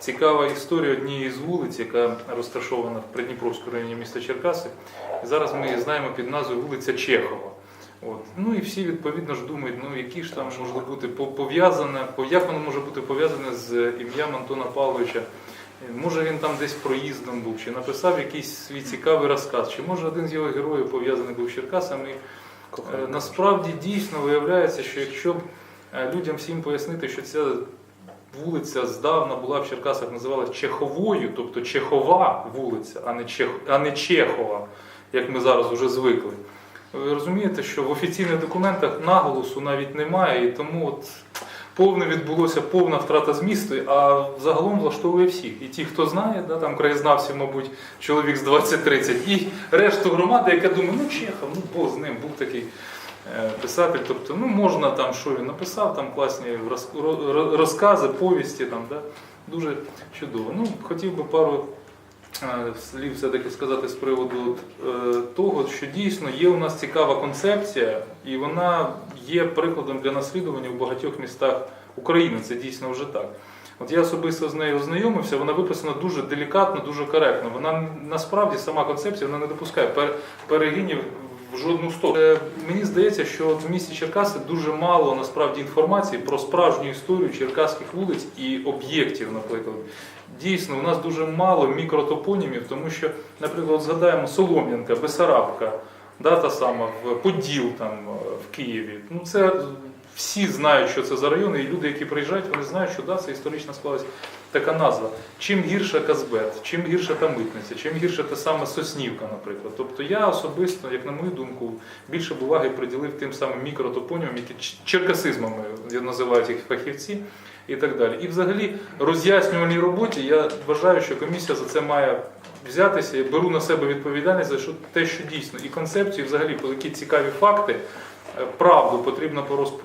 цікава історія однієї з вулиць, яка розташована в Придніпровському районі міста Черкаси. І зараз ми її знаємо під назвою вулиця Чехова. От. Ну і всі відповідно ж думають, ну які ж там може бути по- пов'язане, як воно може бути пов'язане з ім'ям Антона Павловича. Може він там десь проїздом був, чи написав якийсь свій цікавий розказ, чи може один з його героїв пов'язаний був з Черкасами. Е, Насправді дійсно виявляється, що якщо б е, людям всім пояснити, що ця вулиця здавна була в Черкасах, називалась Чеховою, тобто Чехова вулиця, а не, Чех, а не Чехова, як ми зараз вже звикли. Ви розумієте, що в офіційних документах наголосу навіть немає, і тому от повне відбулося повна втрата змісту, а загалом влаштовує всіх. І ті, хто знає, да, там краєзнавців, мабуть, чоловік з 20-30, і решту громади, яка думає, ну Чехов, ну Бог з ним, був такий писатель. Тобто, ну можна там, що він написав, там класні розкази, повісті, там, да, дуже чудово. Ну, хотів би пару е, слів все-таки сказати з приводу е, того, що дійсно є у нас цікава концепція, і вона є прикладом для наслідування в багатьох містах України. Це дійсно вже так. От я особисто з нею ознайомився, вона виписана дуже делікатно, дуже коректно. Вона насправді сама концепція вона не допускає перегинів в жодну сторону. Е, Мені здається, що в місті Черкаси дуже мало насправді інформації про справжню історію черкаських вулиць і об'єктів, наприклад. Дійсно, у нас дуже мало мікротопонімів, тому що, наприклад, згадаємо Солом'янка, Бесарабка, да, та сама Поділ там е, в Києві. Ну це всі знають, що це за райони, і люди, які приїжджають, вони знають, що да, це історично склалась така назва. Чим гірша Казбет, чим гірша та митниця, чим гірша та сама Соснівка, наприклад. Тобто я особисто, як на мою думку, більше б уваги приділив тим самим мікротопонімам, які черкасизмами називають їх фахівці і так далі. І взагалі роз'яснювальній роботі я вважаю, що комісія за це має взятися. Я беру на себе відповідальність за те, що дійсно, і концепцію, і взагалі які цікаві факти. Е, Правду потрібно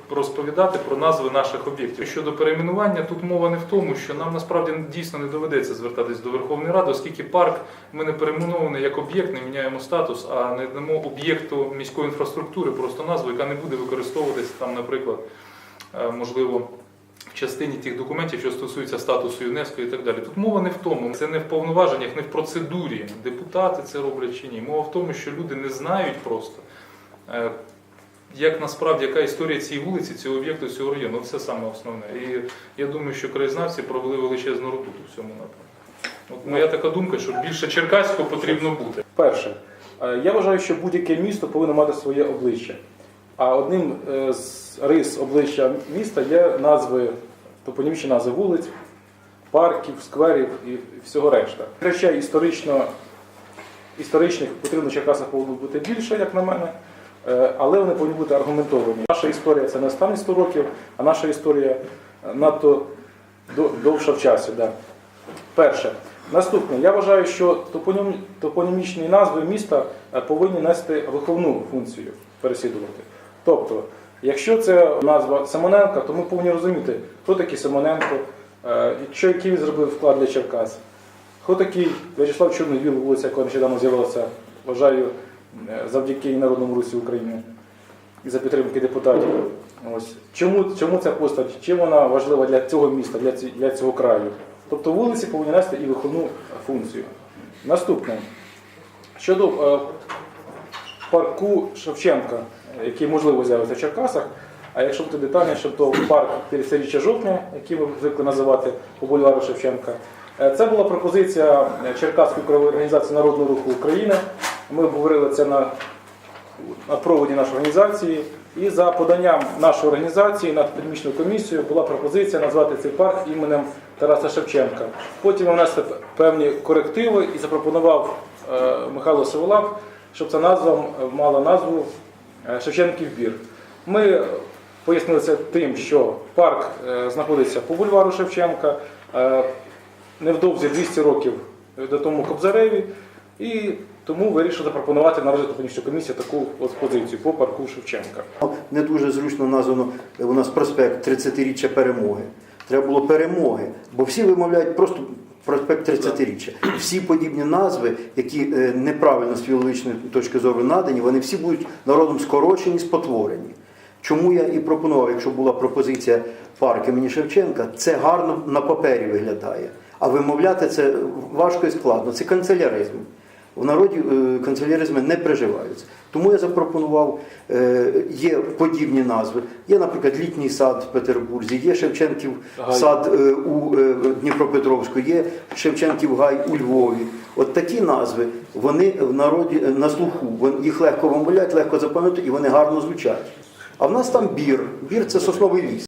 розповідати про назви наших об'єктів. Щодо перейменування, тут мова не в тому, що нам насправді дійсно не доведеться звертатись до Верховної Ради, оскільки парк ми не перейменований як об'єкт, не міняємо статус, а не дамо об'єкту міської інфраструктури просто назву, яка не буде використовуватися там, наприклад, е, можливо, в частині тих документів, що стосуються статусу ЮНЕСКО і так далі. Тут мова не в тому, це не в повноваженнях, не в процедурі. Депутати це роблять чи ні. Мова в тому, що люди не знають просто. Як насправді яка історія цієї вулиці, цього об'єкту, цього району, це саме основне. І я думаю, що краєзнавці провели величезну роботу в цьому напрямку. От моя така думка, що більше черкаського потрібно бути. Перше, е, я вважаю, що будь-яке місто повинно мати своє обличчя. А одним е, з рис обличчя міста є назви, топонімічні назви вулиць, парків, скверів і всього решта. Речей історично, історичних потрібно Черкасах повинно бути більше, як на мене, але вони повинні бути аргументовані. Наша історія це не останні 100 років, а наша історія е, надто довша в часі. Да. Перше. Наступне, я вважаю, що топонім, топонімічні назви міста е, повинні нести виховну функцію переслідувати. Тобто, якщо це назва Симоненка, то ми повинні розуміти, хто такий Симоненко, е, що який він зробив вклад для Черкас, хто такий В'ячеслав Чорновіл, вулиця, яка нещодавно з'явилася, вважаю, е, завдяки Народному Русі України і за підтримки депутатів. Ось. Чому, чому ця постать, чим вона важлива для цього міста, для, для цього краю? Тобто вулиці повинні нести і виховну функцію. Наступне. Щодо е, парку Шевченка, який можливо з'явиться в Черкасах, а якщо бути детальніше, то парк 50-річчя жовтня, який ми звикли називати по бульвару Шевченка. Е, Це була пропозиція Черкаської організації Народного руху України. Ми обговорили це на на проводі нашої організації. І за поданням нашої організації на академічну комісію була пропозиція назвати цей парк іменем Тараса Шевченка. Потім внесли певні корективи і запропонував е, Михайло Сиволап, щоб ця назва мала назву е, Шевченків бір. Ми пояснили це тим, що парк е, знаходиться по бульвару Шевченка, е, невдовзі 200 років до тому Кобзареві, і тому вирішили запропонувати на розгляд економічної комісії таку от позицію по парку Шевченка. Не дуже зручно названо у нас проспект 30-річчя перемоги. Треба було перемоги, бо всі вимовляють просто проспект 30-річчя. Всі подібні назви, які е, неправильно з філологічної точки зору надані, вони всі будуть народом скорочені, спотворені. Чому я і пропонував, якщо була пропозиція парк імені Шевченка, це гарно на папері виглядає. А вимовляти це важко і складно. Це канцеляризм. В народі е, канцеляризми не приживаються. Тому я запропонував, е, є подібні назви. Є, наприклад, літній сад в Петербурзі, є Шевченків сад е, у Дніпропетровську, є Шевченків гай у Львові. От такі назви, вони в народі на слуху, їх легко вимовляти, легко запам'ятати і вони гарно звучать. А в нас там бір. Бір це сосновий ліс.